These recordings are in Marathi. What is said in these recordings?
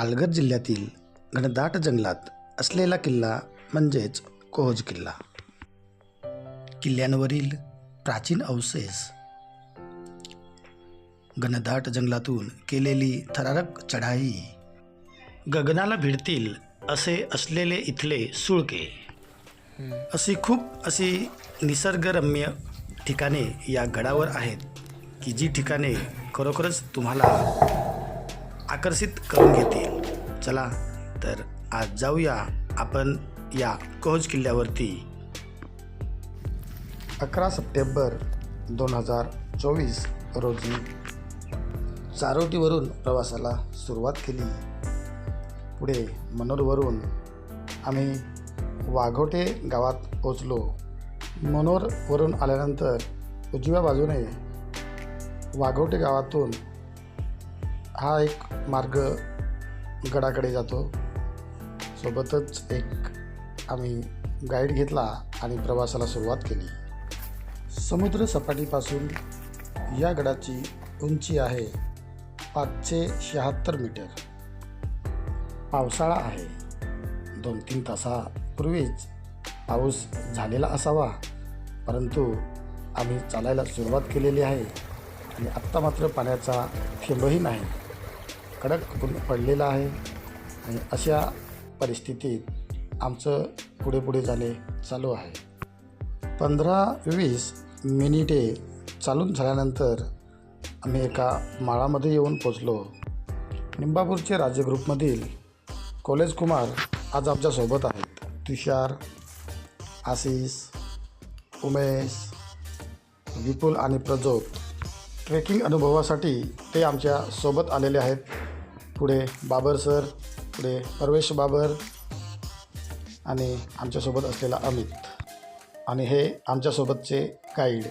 पालघर जिल्ह्यातील घनदाट जंगलात असलेला किल्ला म्हणजेच कोहोज किल्ला. किल्ल्यांवरील प्राचीन अवशेष घनदाट जंगलातून केलेली थरारक चढाई गगनाला भिडतील असे असलेले इथले सुळके. अशी खूप अशी निसर्गरम्य ठिकाणे या गडावर आहेत की जी ठिकाणे खरोखरच तुम्हाला आकर्षित करून घेतील. चला तर आज जाऊया आपण या कोहोज किल्ल्यावरती. अकरा सप्टेंबर दोन हजार चोवीस रोजी चारोटीवरून प्रवासाला सुरुवात केली. पुढे मनोरवरून आम्ही वाघोटे गावात पोचलो मनोरवरून आल्यानंतर उजव्या बाजूने वाघोटे गावातून हा एक मार्ग गडाकडे जातो. सोबतच एक आम्ही गाईड घेतला आणि प्रवासाला सुरुवात केली. समुद्र सपाटीपासून या गडाची उंची आहे पाचशे शहात्तर मीटर. पावसाळा आहे. दोन तीन तासापूर्वीच पाऊस झालेला असावा परंतु आम्ही चालायला सुरुवात केलेली आहे. आणि आत्ता मात्र पाण्याचा थेंबही नाही. कडक करून पडलेला आहे. आणि अशा परिस्थितीत आमचं पुढे पुढे जाणे चालू आहे. पंधरा वीस मिनिटे चालून झाल्यानंतर आम्ही एका माळामध्ये येऊन पोचलो निंबापूरचे राज्य ग्रुपमधील कॉलेज कुमार आज आमच्यासोबत आहेत. तुषार आशिष उमेश विपुल आणि प्रज्योत. ट्रेकिंग अनुभवासाठी ते आमच्यासोबत आलेले आहेत. पुढे बाबर सर पुढे परवेश बाबर आणि आमच्यासोबत असलेला अमित. आणि हे आमच्यासोबतचे गाईड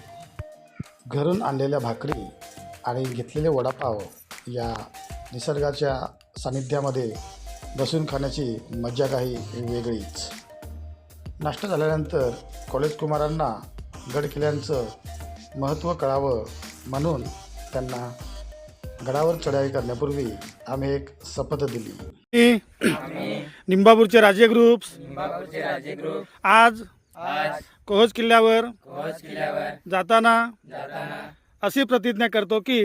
घरून आणलेल्या भाकरी आणि घेतलेले वडापाव या निसर्गाच्या सानिध्यामध्ये बसून खाण्याची मजा काही वेगळीच. नाश्ता झाल्यानंतर कॉलेज कुमारांना गड किल्ल्यांचं महत्त्व कळावं म्हणून त्यांना गडावर चढाई करण्यापूर्वी आम्ही एक शपथ दिली. निंबापूरचे राजे ग्रुप आज कोहज किल्ल्यावर जाताना अशी प्रतिज्ञा करतो की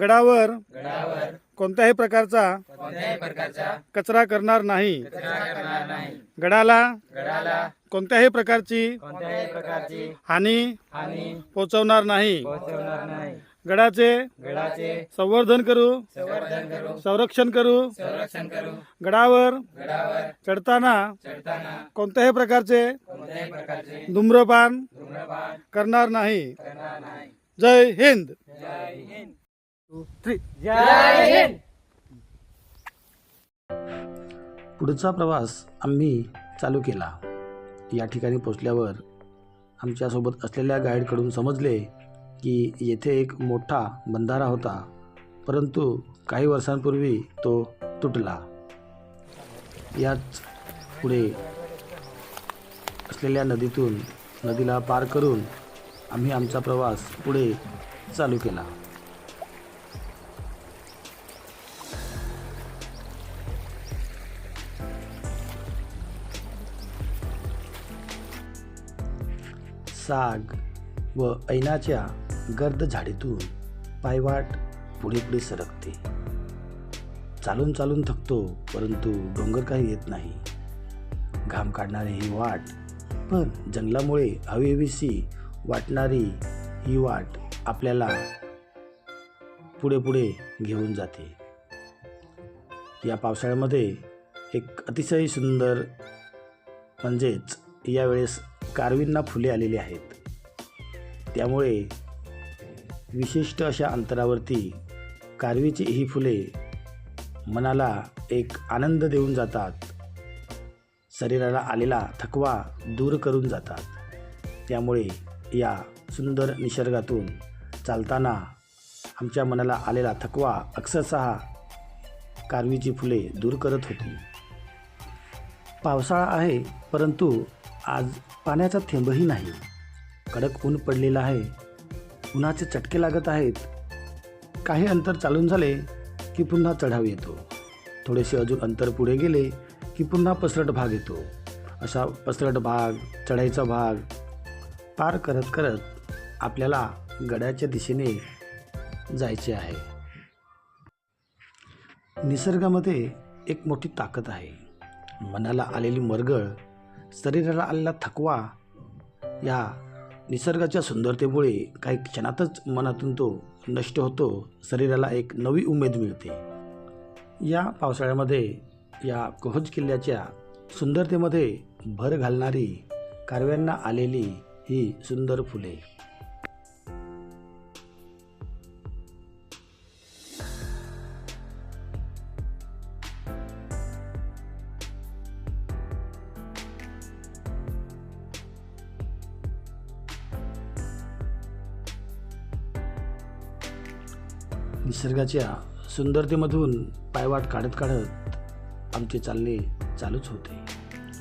गडावर कोणत्याही प्रकारचा कचरा करणार नाही. गडाला कोणत्याही प्रकारची हानी पोचवणार पोहोचवणार नाही. गडाचे गडाचे संवर्धन करू. संवर्धन करू. संरक्षण करू. संरक्षण करू. गडावर गडावर चढताना चढताना कोणत्याही प्रकारचे कोणत्याही प्रकारचे धूम्रपान धूम्रपान करणार नाही. करणार नाही. जय हिंद. जय हिंद. थ्री जय हिंद. पुढचा प्रवास आम्ही चालू केला. या ठिकाणी पोचल्यावर आमच्यासोबत असलेल्या गाईडकडून समजले की येथे एक मोठा बंधारा होता परंतु काही वर्षांपूर्वी तो तुटला. याच पुढे असलेल्या नदीतून नदीला पार करून आम्ही आमचा प्रवास पुढे चालू केला. साग व ऐनाच्या गर्द झाडीतून पायवाट पुढे पुढे सरकते. चालून चालून थकतो परंतु डोंगर काही येत नाही. घाम काढणारी ही वाट पण जंगलामुळे हवीहवीशी वाटणारी ही वाट आपल्याला पुढे पुढे घेऊन जाते. या पावसाळ्यामध्ये एक अतिशय सुंदर म्हणजेच यावेळेस कारवींना फुले आलेली आहेत. त्यामुळे विशिष्ट अशा अंतरावरती कारवीची ही फुले मनाला एक आनंद देऊन जातात. शरीराला आलेला थकवा दूर करून जातात. त्यामुळे या सुंदर निसर्गातून चालताना आमच्या मनाला आलेला थकवा अक्षरशः कारवीची फुले दूर करत होती. पावसाळा आहे परंतु आज पाण्याचा थेंबही नाही. कडक ऊन पडलेलं आहे उन्हाचे चटके लागत आहेत. काही अंतर चालून झाले की पुन्हा चढाव येतो. थोडेसे अजून अंतर पुढे गेले की पुन्हा पसरट भाग येतो. असा पसरट भाग चढाईचा भाग पार करत करत आपल्याला गडाच्या दिशेने जायचे आहे. निसर्गामध्ये एक मोठी ताकद आहे. मनाला आलेली मरगळ शरीराला आलेला थकवा या निसर्गाच्या सुंदरतेमुळे काही क्षणातच मनातून तो नष्ट होतो शरीराला एक नवी उमेद मिळते. या पावसाळ्यामध्ये या कोहज किल्ल्याच्या सुंदरतेमध्ये भर घालणारी कारव्यांना आलेली ही सुंदर फुले. निसर्गाच्या सुंदरतेमधून पायवाट काढत काढत आमचे चालणे चालूच होते.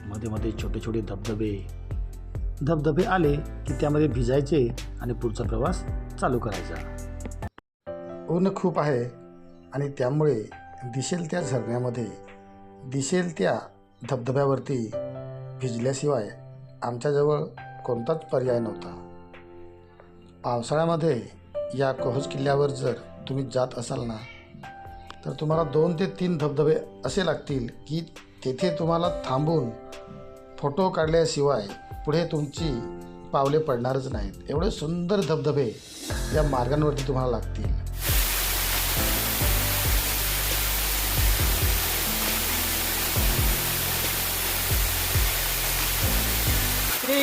मध्ये मध्ये छोटे छोटे धबधबे धबधबे आले की त्यामध्ये भिजायचे आणि पुढचा प्रवास चालू करायचा. ऊन खूप आहे आणि त्यामुळे दिसेल त्या झरण्यामध्ये दिसेल त्या धबधब्यावरती भिजल्याशिवाय आमच्याजवळ कोणताच पर्याय नव्हता. पावसाळ्यामध्ये या कोहज किल्ल्यावर जर तुम्ही जात असाल ना तर तुम्हाला दोन ते तीन धबधबे असे लागतील की तेथे तुम्हाला थांबून फोटो काढल्याशिवाय पुढे तुमची पावले पडणारच नाहीत. एवढे सुंदर धबधबे या मार्गांवरती तुम्हाला लागतील.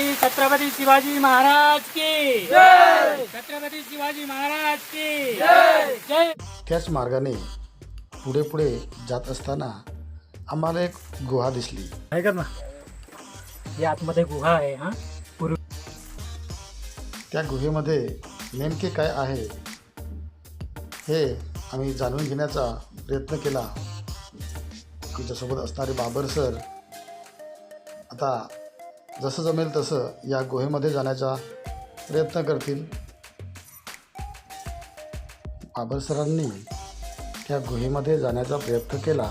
श्री छत्रपती शिवाजी महाराज की. जय! छत्रपती शिवाजी महाराज की. जय! जय! त्याच मार्गाने पुढे पुढे जात असताना आम्हाला एक गुहा दिसली. आहे कर ना. ही आतमध्ये गुहा आहे हा? त्या गुहेमध्ये नेमके काय आहे हे आम्ही जाणून घेण्याचा प्रयत्न केला. आमच्यासोबत असणारे बाबर सर. आता जसं जमेल तसं या गुहेमध्ये जाण्याचा प्रयत्न करतील. बाबर सरांनी त्या गुहेमध्ये जाण्याचा प्रयत्न केला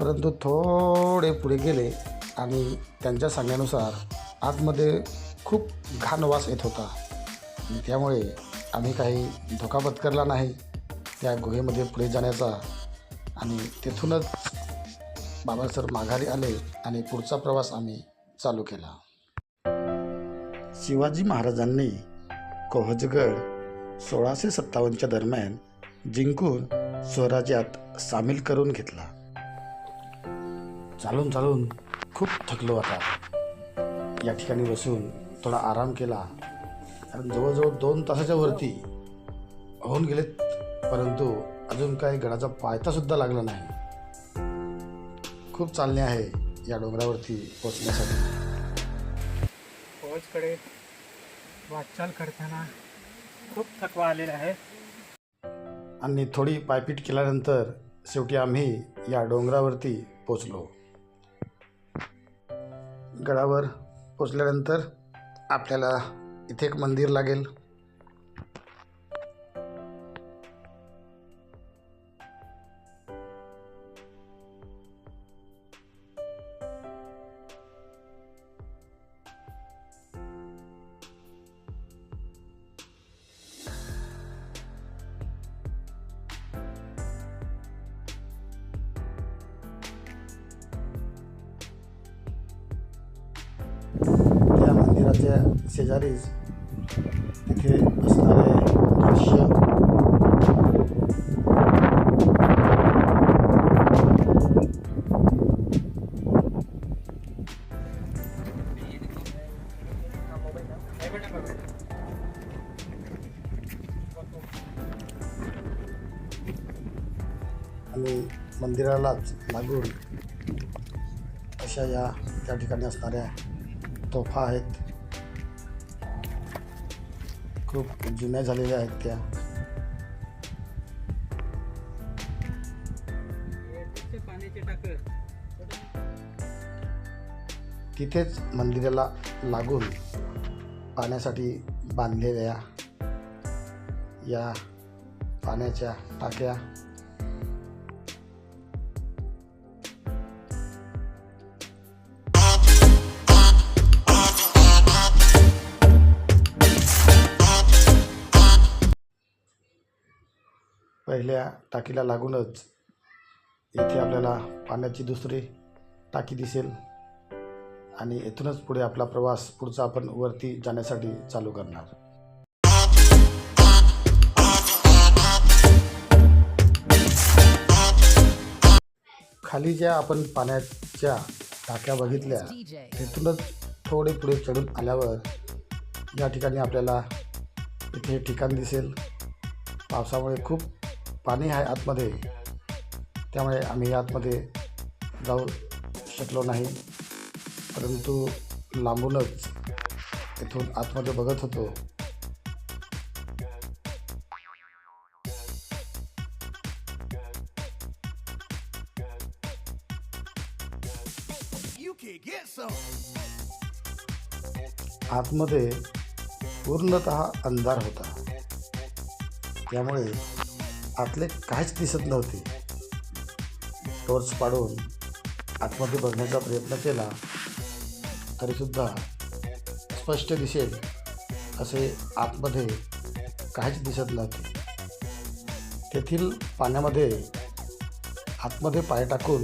परंतु थोडे पुढे गेले आणि त्यांच्या सांगण्यानुसार आतमध्ये खूप घाण वास येत होता. त्यामुळे आम्ही काही धोका पत्करला नाही. त्या गुहेमध्ये पुढे जाण्याचा आणि तेथूनच बाबा सर माघारी आले आणि पुढचा प्रवास आम्ही चालू केला. शिवाजी महाराजांनी कोहजगड सोळाशे सत्तावन्नच्या दरम्यान जिंकून स्वराज्यात सामील करून घेतला. चालून चालून खूप थकलो आता. या ठिकाणी बसून थोडा आराम केला. कारण जवळजवळ दोन तासाच्या वरती होऊन गेलेत. परंतु अजून काही गडाचा पायतासुद्धा लागला नाही. खूप चालणे आहे या डोंगरावरती पोचण्यासाठी फौजकडे वाटचाल करताना खूप थकवा आलेला आहे. आणि थोडी पायपीट केल्यानंतर शेवटी आम्ही या डोंगरावरती पोचलो. गडावर पोचल्यानंतर आपल्याला इथे एक मंदिर लागेल. मंदिराच्या शेजारीच तिथे असणारे दृश्य. आणि मंदिरालाच लागून अशा या त्या ठिकाणी असणाऱ्या तोफा आहेत. खूप जुन्या झालेल्या आहेत त्या. तिथेच मंदिराला लागून पाण्यासाठी बांधलेल्या या पाण्याच्या टाक्या पहिल्या टाकीला लागूनच येथे आपल्याला पाण्याची दुसरी टाकी दिसेल. आणि येथूनच पुढे आपला प्रवास पुढचा आपण वरती जाण्यासाठी चालू करणार. खाली ज्या आपण पाण्याच्या टाक्या बघितल्या तिथूनच थोडे पुढे चढून आल्यावर या ठिकाणी आपल्याला इथे ठिकाण दिसेल. पावसामुळे खूप पाणी आहे आतमध्ये. त्यामुळे आम्ही आतमध्ये जाऊ शकलो नाही. परंतु लांबूनच इथून आतमध्ये बघत होतो. आतमध्ये पूर्णत अंधार होता. त्यामुळे आतले काहीच दिसत नव्हते. टॉर्च पाडून आतमध्ये बघण्याचा प्रयत्न केला तरीसुद्धा स्पष्ट दिसेल असे आतमध्ये काहीच दिसत नव्हते. तेथील पाण्यामध्ये आतमध्ये पाय टाकून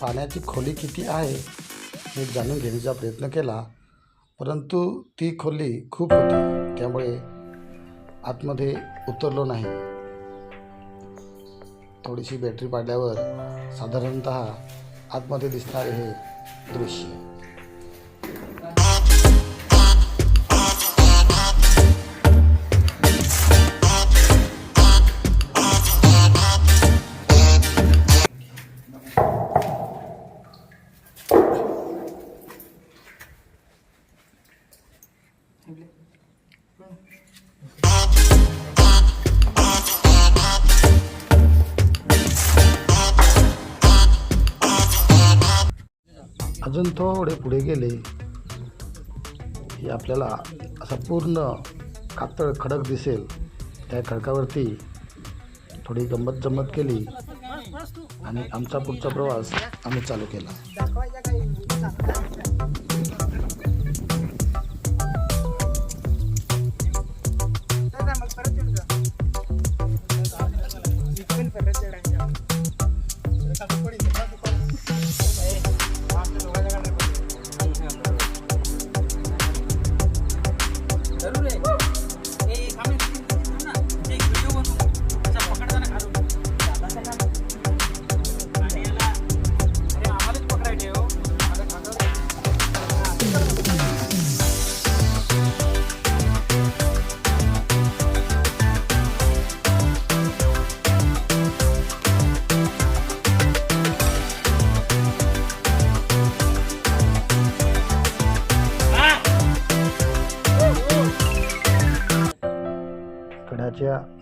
पाण्याची खोली किती आहे हे जाणून घेण्याचा प्रयत्न केला परंतु ती खोली खूप होती त्यामुळे आतमध्ये उतरलो नाही. थोडीशी बॅटरी पाडल्यावर साधारणत आतमध्ये दिसणारे हे दृश्य. गेले हे आपल्याला असा पूर्ण कातळ खडक दिसेल. त्या खडकावरती थोडी गंमत जमत केली आणि आमचा पुढचा प्रवास आम्ही चालू केला.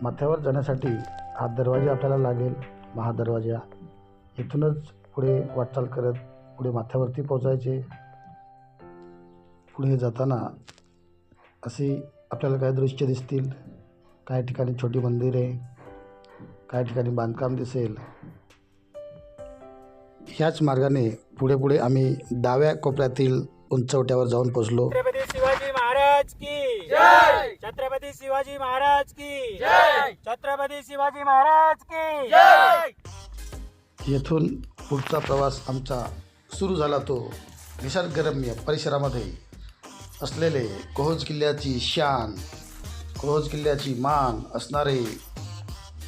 माथ्यावर जाण्यासाठी हा दरवाजा आपल्याला लागेल. महादरवाजा इथूनच पुढे वाटचाल करत पुढे माथ्यावरती पोचायचे पुढे जाताना अशी आपल्याला काय दृश्य दिसतील? काही ठिकाणी छोटी मंदिरे? काही ठिकाणी बांधकाम दिसेल? ह्याच मार्गाने पुढे पुढे आम्ही डाव्या कोपऱ्यातील उंचवट्यावर जाऊन पोचलो शिवाजी महाराज की जय! छत्रपती शिवाजी महाराज की. जय! छत्रपती शिवाजी महाराज की. जय! येथून पुढचा प्रवास आमचा सुरू झाला तो निसर्गरम्य परिसरामध्ये असलेले कोहोज किल्ल्याची शान कोहोज किल्ल्याची मान असणारे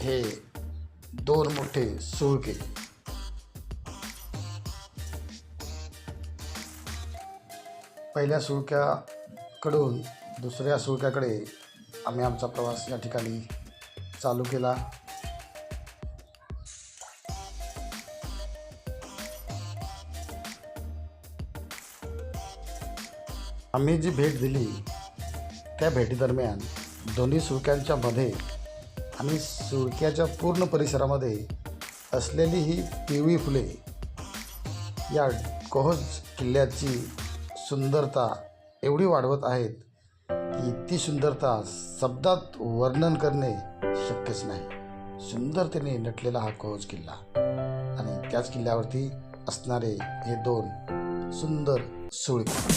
हे दोन मोठे सुळके. पहिल्या सुळक्याकडून दुसऱ्या सुळक्याकडे आम्ही आमचा प्रवास या ठिकाणी चालू केला. आम्ही जी भेट दिली त्या भेटीदरम्यान दोन्ही सुळक्यांच्या मध्ये आणि सुळक्याच्या पूर्ण परिसरामध्ये असलेली ही पिवळी फुले या कोहज किल्ल्याची सुंदरता एवढी वाढवत आहेत की ती सुंदरता शब्दात वर्णन करणे शक्यच नाही. सुंदरतेने नटलेला हा कोहोज किल्ला. आणि त्याच किल्ल्यावरती असणारे हे दोन सुंदर सुळके.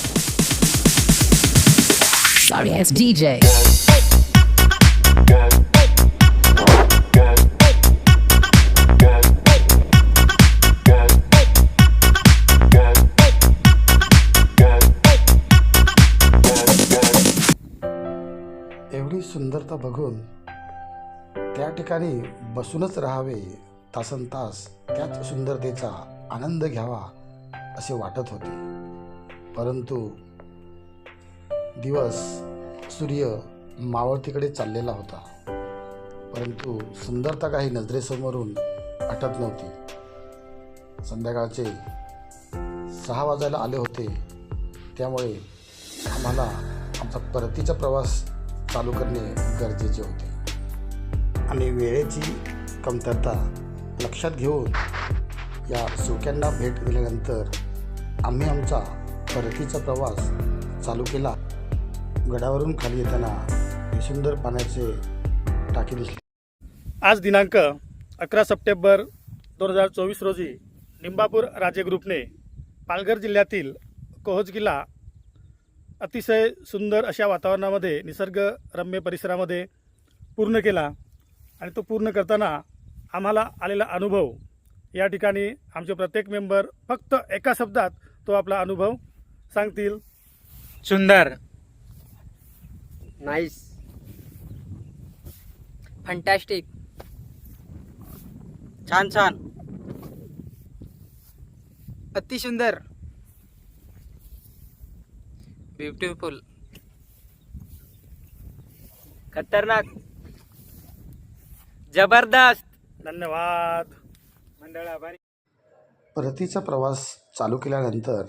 ठिकाणी बसूनच राहावे तासन तास त्याच सुंदरतेचा आनंद घ्यावा असे वाटत होते. परंतु दिवस सूर्य मावळतीकडे चाललेला होता. परंतु सुंदरता काही नजरेसमोरून हटत नव्हती. संध्याकाळचे सहा वाजायला आले होते. त्यामुळे आम्हाला आमचा परतीचा प्रवास चालू करणे गरजेचे होते. आणि वेळेची कमतरता लक्षात घेऊन या सुक्यांना भेट दिल्यानंतर आम्ही आमचा परतीचा प्रवास चालू केला. गडावरून खाली येताना हे सुंदर पाण्याचे टाकी दिसले. आज दिनांक अकरा सप्टेंबर दोन हजार चोवीस रोजी निंबापूर राजे ग्रुपने पालघर जिल्ह्यातील कोहोज किल्ला अतिशय सुंदर अशा वातावरणामध्ये निसर्गरम्य परिसरामध्ये पूर्ण केला. आणि तो पूर्ण करताना आम्हाला आलेला अनुभव या ठिकाणी आमचे प्रत्येक मेंबर फक्त एका शब्दात तो आपला अनुभव सांगतील. सुंदर. नाईस. फंटॅस्टिक छान छान. अतिसुंदर ब्युटिफुल. खतरनाक. जबरदस्त. धन्यवाद. मंडळ आभारी परतीचा प्रवास चालू केल्यानंतर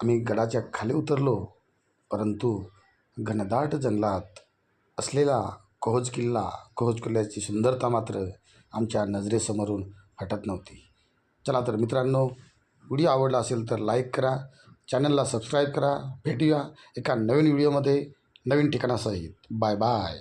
आम्ही गडाच्या खाली उतरलो परंतु घनदाट जंगलात असलेला कोहोज किल्ला कोहोज किल्ल्याची सुंदरता मात्र आमच्या नजरेसमोरून हटत नव्हती. चला तर मित्रांनो व्हिडिओ आवडला असेल तर लाईक करा चॅनलला सबस्क्राईब करा भेटूया एका नवीन व्हिडिओमध्ये नवीन ठिकाणासहित. Bye bye.